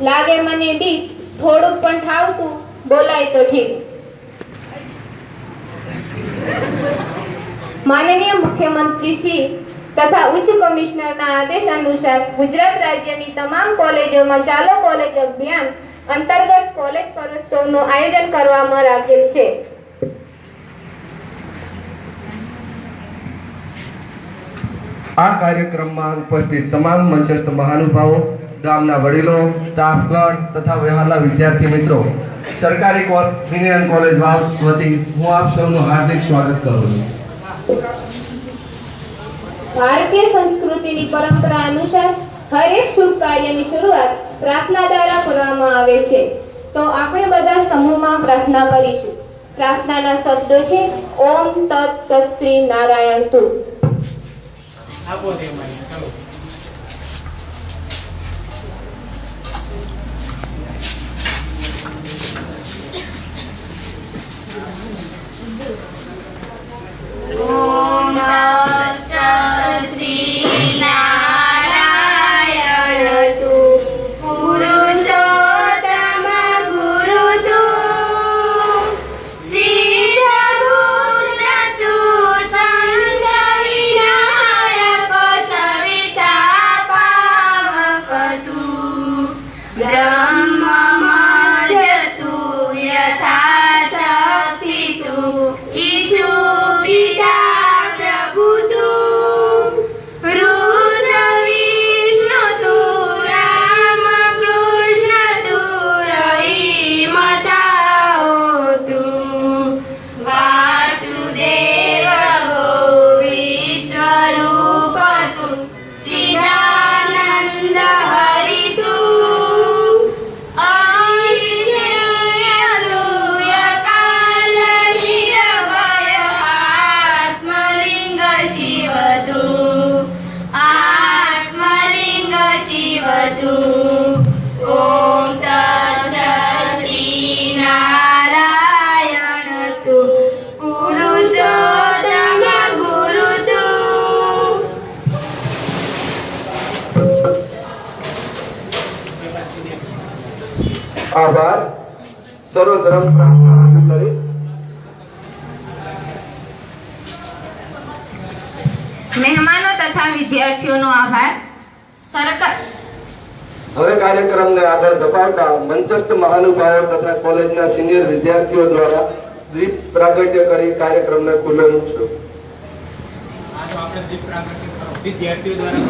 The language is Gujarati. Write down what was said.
લાગે મને બી થોડુંક પણ ઠાવતું, બોલાય તો ઠીક. માનનીય મુખ્યમંત્રી તથા ઉચ્ચ કમિશનરના આદેશ અનુસાર ગુજરાત રાજ્યની તમામ કોલેજોમાં ચાલો કોલેજ અભિયાન અંતર્ગત કોલેજ કલોત્સવનું આયોજન કરવામાં રાખેલ છે. આ કાર્યક્રમમાં ઉપસ્થિત તમામ મંચસ્થ મહાનુભાવો ગામના વડીલો સ્ટાફગણ તથા વ્યવહારના વિદ્યાર્થી મિત્રો. સરકારી યુનિયન કોલેજ વાવ વતી હું આપ સૌનું હાર્દિક સ્વાગત કરું છું. ભારતીય સંસ્કૃતિની પરંપરા અનુસાર હરેક શુભ કાર્યની શરૂઆત પ્રાર્થના દ્વારા કરવામાં આવે છે. તો આપણે બધા સમૂહમાં પ્રાર્થના કરીશું. પ્રાર્થનાના શબ્દો છે ઓમ તત્ સત શ્રી નારાયણ તુ આપો બ્રહ્મમય તું યથા શક્તિ તું तु આભાર સર્વધર્મ પ્રાર્થના રજૂ કરી મહેમાનો તથા વિદ્યાર્થીઓનો આભાર સરકાર હવે કાર્યક્રમને આગળ ધપાવતા મંચસ્થ મહાનુભાવો તથા કોલેજના સિનિયર વિદ્યાર્થીઓ દ્વારા દીપ પ્રાગટ્ય કરી કાર્યક્રમને ખુલ્લો મૂકશું વિદ્યાર્થીઓ દ્વારા